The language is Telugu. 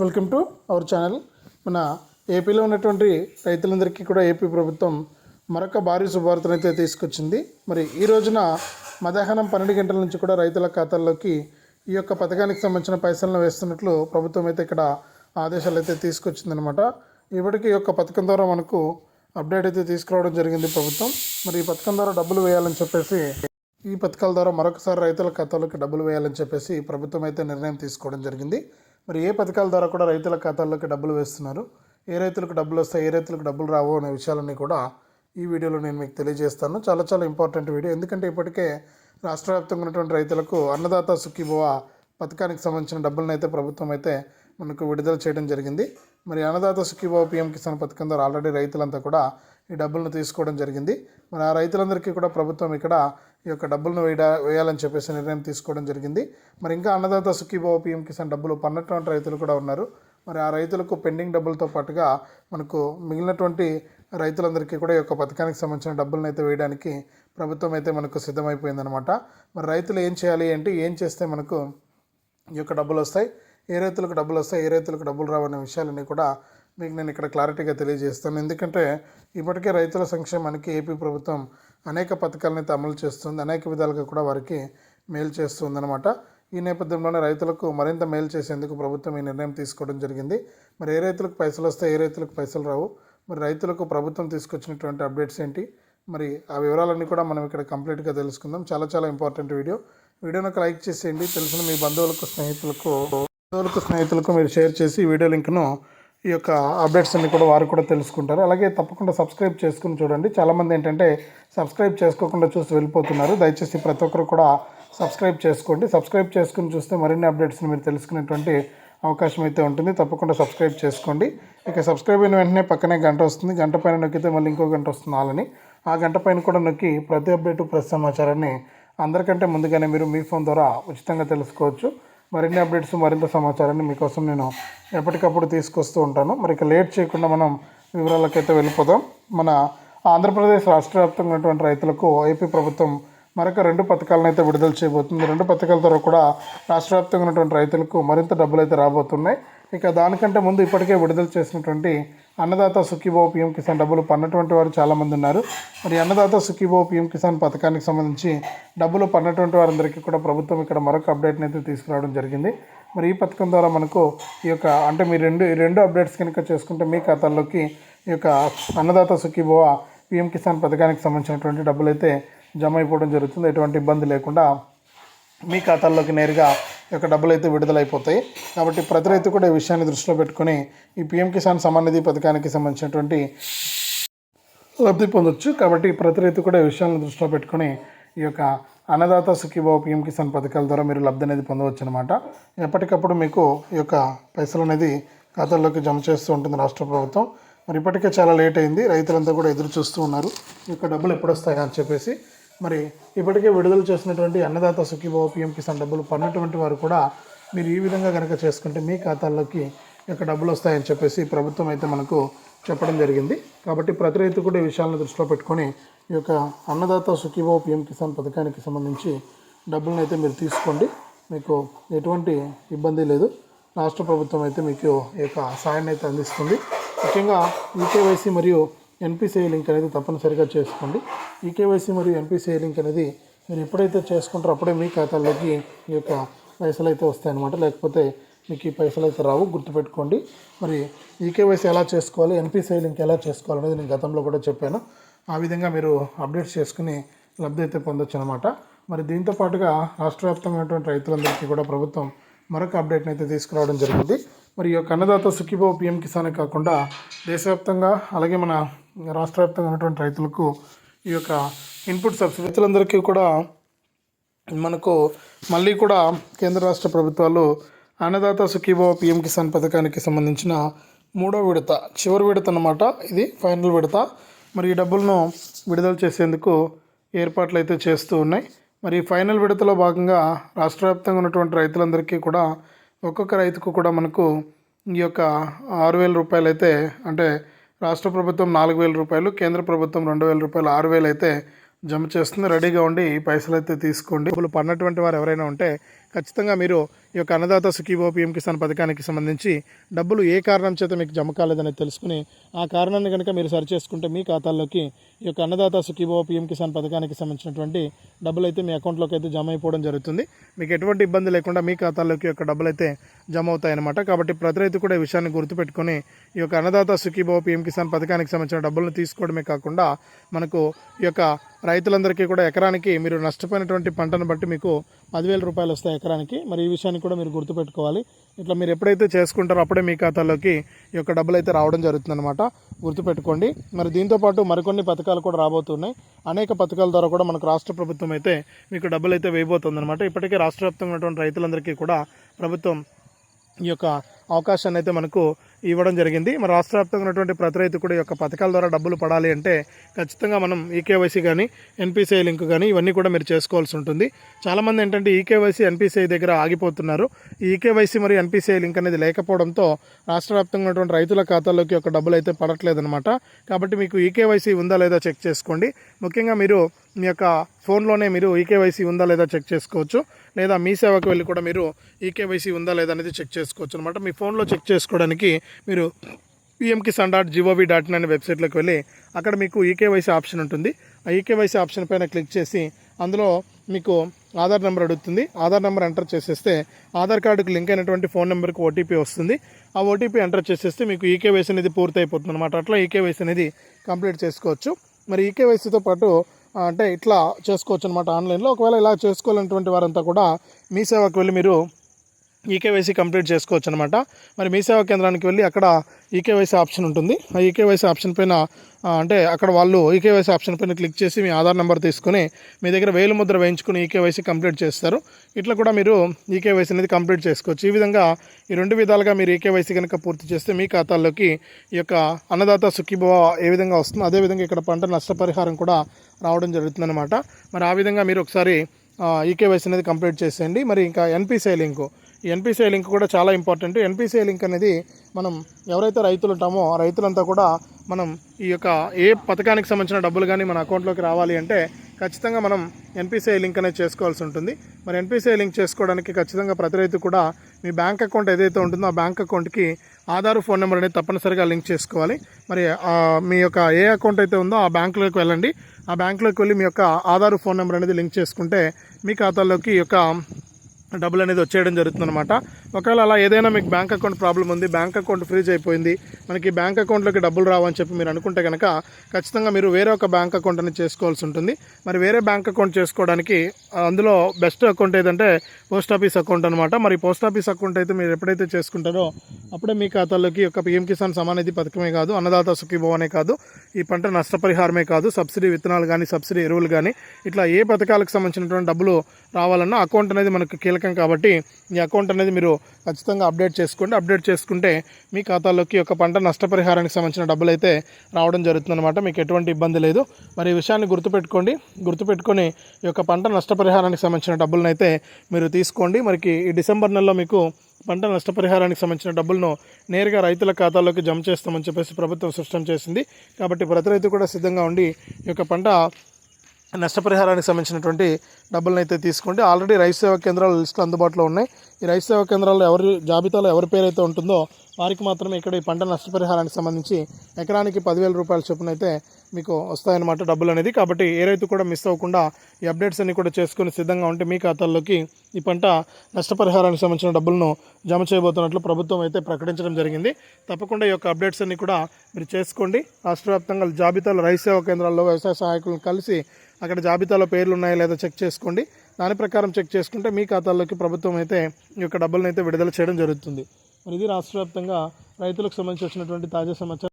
Welcome to our channel. మన ఏపీలో ఉన్నటువంటి రైతులందరికీ కూడా ఏపీ ప్రభుత్వం మరొక భారీ శుభవార్తను అయితే తీసుకొచ్చింది. మరి ఈ రోజున మధ్యాహ్నం పన్నెండు గంటల నుంచి కూడా రైతుల ఖాతాల్లోకి ఈ యొక్క పథకానికి సంబంధించిన పైసలను వేస్తున్నట్లు ప్రభుత్వం అయితే ఇక్కడ ఆదేశాలు అయితే తీసుకొచ్చిందనమాట ఇప్పటికీ ఈ యొక్క పథకం ద్వారా మనకు అప్డేట్ అయితే తీసుకురావడం జరిగింది ప్రభుత్వం. మరి ఈ పథకం ద్వారా డబ్బులు వేయాలని చెప్పేసి ఈ పథకాల ద్వారా మరొకసారి రైతుల ఖాతాలోకి డబ్బులు వేయాలని చెప్పేసి ప్రభుత్వం అయితే నిర్ణయం తీసుకోవడం జరిగింది. మరి ఏ పథకాల ద్వారా కూడా రైతుల ఖాతాల్లోకి డబ్బులు వేస్తున్నారు? ఏ రైతులకు డబ్బులు వస్తాయి? ఏ రైతులకు డబ్బులు రావు అనే విషయాలన్నీ కూడా ఈ వీడియోలో నేను మీకు తెలియజేస్తాను. చాలా చాలా ఇంపార్టెంట్ వీడియో. ఎందుకంటే ఇప్పటికే రాష్ట్ర వ్యాప్తంగా ఉన్నటువంటి రైతులకు అన్నదాత సుఖీభవ పథకానికి సంబంధించిన డబ్బులను అయితే ప్రభుత్వం అయితే మనకు విడుదల చేయడం జరిగింది. మరి అన్నదాత సుఖీభవ పిఎం కిసాన్ పథకం ద్వారా ఆల్రెడీ రైతులంతా కూడా ఈ డబ్బులను తీసుకోవడం జరిగింది. మరి ఆ రైతులందరికీ కూడా ప్రభుత్వం ఇక్కడ ఈ యొక్క డబ్బులను వేయడ వేయాలని చెప్పేసి నిర్ణయం తీసుకోవడం జరిగింది. మరి ఇంకా అన్నదాత సుఖీభావ పిఎం కిసాన్ డబ్బులు పన్నటువంటి రైతులు కూడా ఉన్నారు. మరి ఆ రైతులకు పెండింగ్ డబ్బులతో పాటుగా మనకు మిగిలినటువంటి రైతులందరికీ కూడా ఈ యొక్క పథకానికి సంబంధించిన డబ్బులను అయితే వేయడానికి ప్రభుత్వం అయితే మనకు సిద్ధమైపోయిందనమాట మరి రైతులు ఏం చేయాలి అంటే ఏం చేస్తే మనకు ఈ యొక్క డబ్బులు వస్తాయి? ఏ రైతులకు డబ్బులు వస్తాయి? ఏ రైతులకు డబ్బులు రావనే విషయాలన్నీ కూడా మీకు నేను ఇక్కడ క్లారిటీగా తెలియజేస్తాను. ఎందుకంటే ఇప్పటికే రైతుల సంక్షేమానికి ఏపీ ప్రభుత్వం అనేక పథకాలను అయితే అమలు చేస్తుంది. అనేక విధాలుగా కూడా వారికి మేలు చేస్తుందన్నమాట. ఈ నేపథ్యంలోనే రైతులకు మరింత మేలు చేసేందుకు ప్రభుత్వం ఈ నిర్ణయం తీసుకోవడం జరిగింది. మరి ఏ రైతులకు పైసలు వస్తాయి ఏ రైతులకు పైసలు రావు? మరి రైతులకు ప్రభుత్వం తీసుకొచ్చినటువంటి అప్డేట్స్ ఏంటి? మరి ఆ వివరాలన్నీ కూడా మనం ఇక్కడ కంప్లీట్గా తెలుసుకుందాం. చాలా చాలా ఇంపార్టెంట్ వీడియో. వీడియోని ఒక లైక్ చేసేయండి. తెలిసిన మీ బంధువులకు స్నేహితులకు బంధువులకు స్నేహితులకు మీరు షేర్ చేసి వీడియో లింక్ను ఈ యొక్క అప్డేట్స్ అన్ని కూడా వారు కూడా తెలుసుకుంటారు. అలాగే తప్పకుండా సబ్స్క్రైబ్ చేసుకుని చూడండి. చాలామంది ఏంటంటే సబ్స్క్రైబ్ చేసుకోకుండా చూసి వెళ్ళిపోతున్నారు. దయచేసి ప్రతి ఒక్కరు కూడా సబ్స్క్రైబ్ చేసుకోండి. సబ్స్క్రైబ్ చేసుకుని చూస్తే మరిన్ని అప్డేట్స్ని మీరు తెలుసుకునేటువంటి అవకాశం అయితే ఉంటుంది. తప్పకుండా సబ్స్క్రైబ్ చేసుకోండి. ఇక సబ్స్క్రైబ్ అయిన వెంటనే పక్కనే గంట వస్తుంది. గంట పైన నొక్కితే మళ్ళీ ఇంకో గంట వస్తుంది వాళ్ళని ఆ గంట పైన కూడా నొక్కి ప్రతి అప్డేటు ప్రతి సమాచారాన్ని అందరికంటే ముందుగానే మీరు మీ ఫోన్ ద్వారా ఉచితంగా తెలుసుకోవచ్చు. మరిన్ని అప్డేట్స్ మరింత సమాచారాన్ని మీకోసం నేను ఎప్పటికప్పుడు తీసుకొస్తూ ఉంటాను. మరి ఇక లేట్ చేయకుండా మనం వివరాలకైతే వెళ్ళిపోదాం. మన ఆంధ్రప్రదేశ్ రాష్ట్ర వ్యాప్తంగా ఉన్నటువంటి రైతులకు ఏపీ ప్రభుత్వం మరొక రెండు పథకాలను అయితే విడుదల చేయబోతుంది. రెండు పథకాల ద్వారా కూడా రాష్ట్ర వ్యాప్తంగా ఉన్నటువంటి రైతులకు మరింత డబ్బులు అయితే రాబోతున్నాయి. ఇక దానికంటే ముందు ఇప్పటికే విడుదల చేసినటువంటి అన్నదాత సుఖీభావ పిఎం కిసాన్ డబ్బులు పన్నటువంటి వారు చాలామంది ఉన్నారు. మరి అన్నదాత సుఖీభావ పిఎం కిసాన్ పథకానికి సంబంధించి డబ్బులు పన్నటువంటి వారందరికీ కూడా ప్రభుత్వం ఇక్కడ మరొక అప్డేట్ని అయితే తీసుకురావడం జరిగింది. మరి ఈ పథకం ద్వారా మనకు ఈ యొక్క అంటే మీ రెండు ఈ రెండు అప్డేట్స్ కనుక చేసుకుంటే మీ ఖాతాల్లోకి ఈ యొక్క అన్నదాత సుఖీభవ పిఎం కిసాన్ పథకానికి సంబంధించినటువంటి డబ్బులు అయితే జమ అయిపోవడం జరుగుతుంది. ఎటువంటి ఇబ్బంది లేకుండా మీ ఖాతాల్లోకి నేరుగా యొక్క డబ్బులు అయితే విడుదలైపోతాయి. కాబట్టి ప్రతి రైతు కూడా ఈ విషయాన్ని దృష్టిలో పెట్టుకుని ఈ పిఎం కిసాన్ సమ్మాన్ నిధి పథకానికి సంబంధించినటువంటి లబ్ధి పొందొచ్చు. కాబట్టి ప్రతి రైతు కూడా ఈ విషయాలను దృష్టిలో పెట్టుకొని ఈ యొక్క అన్నదాత సుఖీభావ పిఎం కిసాన్ పథకాల ద్వారా మీరు లబ్ధి అనేది పొందవచ్చు అనమాట ఎప్పటికప్పుడు మీకు ఈ యొక్క పైసలు అనేది ఖాతాల్లోకి జమ చేస్తూ ఉంటుంది రాష్ట్ర ప్రభుత్వం. మరి ఇప్పటికే చాలా లేట్ అయింది. రైతులంతా కూడా ఎదురు చూస్తూ ఉన్నారు. ఈ యొక్క డబ్బులు ఎప్పుడు వస్తాయా అని చెప్పేసి మరి ఇప్పటికే విడుదల చేసినటువంటి అన్నదాత సుఖీభావ పిఎం కిసాన్ డబ్బులు పన్నటువంటి వారు కూడా మీరు ఈ విధంగా కనుక చేసుకుంటే మీ ఖాతాల్లోకి ఇక యొక్క డబ్బులు వస్తాయని చెప్పేసి ప్రభుత్వం అయితే మనకు చెప్పడం జరిగింది. కాబట్టి ప్రతి రైతు కూడా ఈ విషయాలను దృష్టిలో పెట్టుకొని ఈ యొక్క అన్నదాత సుఖీభావ పిఎం కిసాన్ పథకానికి సంబంధించి డబ్బులను అయితే మీరు తీసుకోండి. మీకు ఎటువంటి ఇబ్బంది లేదు. రాష్ట్ర ప్రభుత్వం అయితే మీకు ఈ యొక్క సాయాన్ని అయితే అందిస్తుంది. ముఖ్యంగా ఈకేవైసీ మరియు ఎన్పిసిఐ లింక్ అనేది తప్పనిసరిగా చేసుకోండి. ఈకేవైసీ మరియు ఎన్పిసిఐ లింక్ అనేది మీరు ఎప్పుడైతే చేసుకుంటారో అప్పుడే మీ ఖాతాలోకి ఈ యొక్క పైసలు అయితే వస్తాయన్నమాట. లేకపోతే మీకు ఈ పైసలు అయితే రావు గుర్తుపెట్టుకోండి. మరి ఈకేవైసీ ఎలా చేసుకోవాలి ఎన్పిసిఐ లింక్ ఎలా చేసుకోవాలి అనేది నేను గతంలో కూడా చెప్పాను. ఆ విధంగా మీరు అప్డేట్ చేసుకుని లబ్ధి అయితే పొందొచ్చు అనమాట మరి దీంతో పాటుగా రాష్ట్ర వ్యాప్తంగా రైతులందరికీ కూడా ప్రభుత్వం మరొక అప్డేట్ని అయితే తీసుకురావడం జరిగింది. మరి యొక్క అన్నదాత సుఖీభావ పిఎం కిసానే కాకుండా దేశవ్యాప్తంగా అలాగే మన రాష్ట్ర వ్యాప్తంగా ఉన్నటువంటి రైతులకు ఈ యొక్క ఇన్పుట్ సబ్సిడీ రైతులందరికీ కూడా మనకు మళ్ళీ కూడా కేంద్ర రాష్ట్ర ప్రభుత్వాలు అన్నదాత సుఖీభావ పిఎం కిసాన్ పథకానికి సంబంధించిన మూడో విడత చివరి విడత అన్నమాట ఇది ఫైనల్ విడత. మరి ఈ డబ్బులను విడుదల చేసేందుకు ఏర్పాట్లు అయితే చేస్తూ ఉన్నాయి. మరి ఫైనల్ విడతలో భాగంగా రాష్ట్ర వ్యాప్తంగా ఉన్నటువంటి రైతులందరికీ కూడా ఒక్కొక్క రైతుకు కూడా మనకు ఈ యొక్క ఆరు వేల రూపాయలు అయితే అంటే రాష్ట్ర ప్రభుత్వం నాలుగు వేల రూపాయలు కేంద్ర ప్రభుత్వం రెండు వేల రూపాయలు ఆరు వేలు అయితే జమ చేస్తుంది. రెడీగా ఉండి ఈ పైసలు అయితే తీసుకోండి. ఇప్పుడు పడినటువంటి వారు ఎవరైనా ఉంటే ఖచ్చితంగా మీరు ఈ యొక్క అన్నదాత సుఖీభో పిఎం కిసాన్ పథకానికి సంబంధించి డబ్బులు ఏ కారణం చేత మీకు జమ కాలేదని తెలుసుకుని ఆ కారణాన్ని కనుక మీరు సరి చేసుకుంటే మీ ఖాతాల్లోకి ఈ యొక్క అన్నదాత సుఖీభో పిఎం కిసాన్ పథకానికి సంబంధించినటువంటి డబ్బులు అయితే మీ అకౌంట్లోకి అయితే జమ అయిపోవడం జరుగుతుంది. మీకు ఎటువంటి ఇబ్బంది లేకుండా మీ ఖాతాల్లోకి యొక్క డబ్బులు అయితే జమ అవుతాయన్నమాట. కాబట్టి ప్రతి రైతు కూడా ఈ విషయాన్ని గుర్తుపెట్టుకొని ఈ యొక్క అన్నదాత సుఖీభో పిఎం కిసాన్ పథకానికి సంబంధించిన డబ్బులను తీసుకోవడమే కాకుండా మనకు ఈ యొక్క రైతులందరికీ కూడా ఎకరానికి మీరు నష్టపోయినటువంటి పంటను బట్టి మీకు పదివేల రూపాయలు వస్తాయి ఎకరానికి. మరి ఈ విషయాన్ని కూడా మీరు గుర్తుపెట్టుకోవాలి. ఇట్లా మీరు ఎప్పుడైతే చేసుకుంటారో అప్పుడే మీ ఖాతాలోకి ఈ యొక్క డబ్బులు అయితే రావడం జరుగుతుందన్నమాట. గుర్తుపెట్టుకోండి. మరి దీంతో పాటు మరికొన్ని పథకాలు కూడా రాబోతున్నాయి. అనేక పథకాల ద్వారా కూడా మనకు రాష్ట్ర ప్రభుత్వం అయితే మీకు డబ్బులు అయితే వేయబోతుందన్నమాట. ఇప్పటికే రాష్ట్ర వ్యాప్తంగా ఉన్నటువంటి రైతులందరికీ కూడా ప్రభుత్వం ఈ యొక్క అవకాశాన్ని అయితే మనకు ఇవ్వడం జరిగింది. మరి రాష్ట్ర వ్యాప్తంగా ఉన్నటువంటి ప్రతి రైతు కూడా ఈ యొక్క పథకాల ద్వారా డబ్బులు పడాలి అంటే ఖచ్చితంగా మనం ఈకేవైసీ కానీ ఎన్పిసిఐ లింక్ కానీ ఇవన్నీ కూడా మీరు చేసుకోవాల్సి ఉంటుంది. చాలామంది ఏంటంటే ఈకేవైసీ ఎన్పిసిఐ దగ్గర ఆగిపోతున్నారు. ఈ ఈకేవైసీ మరియు ఎన్పిసిఐ లింక్ అనేది లేకపోవడంతో రాష్ట్ర వ్యాప్తంగా ఉన్నటువంటి రైతుల ఖాతాలోకి ఒక డబ్బులు అయితే పడట్లేదనమాట కాబట్టి మీకు ఈకేవైసీ ఉందా లేదా చెక్ చేసుకోండి. ముఖ్యంగా మీరు మీ యొక్క ఫోన్లోనే మీరు ఈకేవైసీ ఉందా లేదా చెక్ చేసుకోవచ్చు. లేదా మీ సేవకు వెళ్ళి కూడా మీరు ఈకేవైసీ ఉందా లేదా అనేది చెక్ చేసుకోవచ్చు అనమాట మీ ఫోన్లో చెక్ చేసుకోవడానికి మీరు PM Kisan dot G O V dot in అనే వెబ్సైట్లోకి వెళ్ళి అక్కడ మీకు ఈకేవైసీ ఆప్షన్ ఉంటుంది. ఆ ఈకేవైసీ ఆప్షన్ పైన క్లిక్ చేసి అందులో మీకు ఆధార్ నెంబర్ అడుగుతుంది. ఆధార్ నెంబర్ ఎంటర్ చేసేస్తే ఆధార్ కార్డుకు లింక్ అయినటువంటి ఫోన్ నెంబర్కి ఓటీపీ వస్తుంది. ఆ ఓటీపీ ఎంటర్ చేసేస్తే మీకు ఈకేవైసీ అనేది పూర్తి అయిపోతుంది అనమాట అట్లా ఈకేవైసీ అనేది కంప్లీట్ చేసుకోవచ్చు. మరి ఈకేవైసీతో పాటు అంటే ఇట్లా చేసుకోవచ్చు అనమాట ఆన్లైన్లో. ఒకవేళ ఇలా చేసుకోవాలన్నటువంటి వారంతా కూడా మీ సేవకు వెళ్ళి మీరు ఈకేవైసీ కంప్లీట్ చేసుకోవచ్చు అనమాట మరి మీ సేవా కేంద్రానికి వెళ్ళి అక్కడ ఈకేవైసీ ఆప్షన్ ఉంటుంది. ఆ ఈకేవైసీ ఆప్షన్ పైన అంటే అక్కడ వాళ్ళు ఈకేవైసీ ఆప్షన్ పైన క్లిక్ చేసి మీ ఆధార్ నెంబర్ తీసుకుని మీ దగ్గర వేలు ముద్ర వేయించుకుని ఈకేవైసీ కంప్లీట్ చేస్తారు. ఇట్లా కూడా మీరు ఈకేవైసీ అనేది కంప్లీట్ చేసుకోవచ్చు. ఈ విధంగా ఈ రెండు విధాలుగా మీరు ఈకేవైసీ కనుక పూర్తి చేస్తే మీ ఖాతాల్లోకి ఈ యొక్క అన్నదాత సుఖీభవ ఏ విధంగా వస్తుందో అదేవిధంగా ఇక్కడ పంట నష్టపరిహారం కూడా రావడం జరుగుతుందన్నమాట. మరి ఆ విధంగా మీరు ఒకసారి ఈకేవైసీ అనేది కంప్లీట్ చేసేయండి. మరి ఇంకా ఎన్పిసిఐ లింకు ఎన్పిసిఐ లింక్ కూడా చాలా ఇంపార్టెంట్. ఎన్పిసిఐ లింక్ అనేది మనం ఎవరైతే రైతులు ఉంటామో రైతులంతా కూడా మనం ఈ యొక్క ఏ పథకానికి సంబంధించిన డబ్బులు కానీ మన అకౌంట్లోకి రావాలి అంటే ఖచ్చితంగా మనం ఎన్పిసిఐ లింక్ అనేది చేసుకోవాల్సి ఉంటుంది. మరి ఎన్పిసిఐ లింక్ చేసుకోవడానికి ఖచ్చితంగా ప్రతి రైతు కూడా మీ బ్యాంక్ అకౌంట్ ఏదైతే ఉంటుందో ఆ బ్యాంక్ అకౌంట్కి ఆధార్ ఫోన్ నెంబర్ అనేది తప్పనిసరిగా లింక్ చేసుకోవాలి. మరి మీ యొక్క ఏ అకౌంట్ అయితే ఉందో ఆ బ్యాంకులోకి వెళ్ళండి. ఆ బ్యాంకులోకి వెళ్ళి మీ యొక్క ఆధార్ ఫోన్ నెంబర్ అనేది లింక్ చేసుకుంటే మీ ఖాతాలోకి ఈ యొక్క డబ్బులు అనేది వచ్చేయడం జరుగుతుందన్నమాట. ఒకవేళ అలా ఏదైనా మీకు బ్యాంక్ అకౌంట్ ప్రాబ్లం ఉంది బ్యాంక్ అకౌంట్ ఫ్రీజ్ అయిపోయింది మనకి బ్యాంక్ అకౌంట్లోకి డబ్బులు రావని చెప్పి మీరు అనుకుంటే కనుక ఖచ్చితంగా మీరు వేరే ఒక బ్యాంక్ అకౌంట్ అనేది చేసుకోవాల్సి ఉంటుంది. మరి వేరే బ్యాంక్ అకౌంట్ చేసుకోవడానికి అందులో బెస్ట్ అకౌంట్ ఏదంటే పోస్ట్ ఆఫీస్ అకౌంట్ అనమాట మరి పోస్ట్ ఆఫీస్ అకౌంట్ అయితే మీరు ఎప్పుడైతే చేసుకుంటారో అప్పుడే మీ ఖాతాలోకి ఒక పిఎం కిసాన్ సమానిధి పథకమే కాదు అన్నదాత సుఖీభవనే కాదు ఈ పంట నష్టపరిహారమే కాదు సబ్సిడీ విత్తనాలు కానీ సబ్సిడీ ఎరువులు కానీ ఇట్లా ఏ పథకాలకు సంబంధించినటువంటి డబ్బులు రావాలన్నా అకౌంట్ అనేది మనకు కీలక. కాబట్టి ఈ అకౌంట్ అనేది మీరు ఖచ్చితంగా అప్డేట్ చేసుకోండి. అప్డేట్ చేసుకుంటే మీ ఖాతాలోకి ఒక పంట నష్టపరిహారానికి సంబంధించిన డబ్బులు అయితే రావడం జరుగుతుందన్నమాట. మీకు ఎటువంటి ఇబ్బంది లేదు. మరి ఈ విషయాన్ని గుర్తుపెట్టుకోండి. గుర్తుపెట్టుకొని ఈ యొక్క పంట నష్టపరిహారానికి సంబంధించిన డబ్బులను అయితే మీరు తీసుకోండి. మరికి ఈ డిసెంబర్ నెలలో మీకు పంట నష్టపరిహారానికి సంబంధించిన డబ్బులను నేరుగా రైతుల ఖాతాలోకి జమ చేస్తామని చెప్పేసి ప్రభుత్వం స్పష్టం చేసింది. కాబట్టి ప్రతి రైతు కూడా సిద్ధంగా ఉండి ఈ యొక్క పంట నష్టపరిహారానికి సంబంధించినటువంటి డబ్బులను అయితే తీసుకోండి. ఆల్రెడీ రైతు సేవా కేంద్రాల లిస్టులు అందుబాటులో ఉన్నాయి. ఈ రైతు సేవా కేంద్రాల్లో ఎవరి జాబితాలో ఎవరి పేరైతే ఉంటుందో వారికి మాత్రమే ఇక్కడ ఈ పంట నష్టపరిహారానికి సంబంధించి ఎకరానికి పదివేల రూపాయల చొప్పున అయితే మీకు వస్తాయన్నమాట డబ్బులు అనేది. కాబట్టి ఏ రైతు కూడా మిస్ అవ్వకుండా ఈ అప్డేట్స్ అన్ని కూడా చేసుకుని సిద్ధంగా ఉంటే మీ ఖాతాల్లోకి ఈ పంట నష్టపరిహారానికి సంబంధించిన డబ్బులను జమ చేయబోతున్నట్లు ప్రభుత్వం అయితే ప్రకటించడం జరిగింది. తప్పకుండా ఈ యొక్క అప్డేట్స్ అన్ని కూడా మీరు చేసుకోండి. రాష్ట్ర వ్యాప్తంగా జాబితాలో రైతు సేవా కేంద్రాల్లో వ్యవసాయ సహాయకులను కలిసి అక్కడ జాబితాలో పేర్లు ఉన్నాయా లేదా చెక్ చేసుకోండి. దాని ప్రకారం చెక్ చేసుకుంటే మీ ఖాతాల్లోకి ప్రభుత్వం అయితే ఈ యొక్క డబ్బులను అయితే విడుదల చేయడం జరుగుతుంది. మరి ఇది రాష్ట్ర వ్యాప్తంగా రైతులకు సంబంధించి వచ్చినటువంటి తాజా సమాచారం.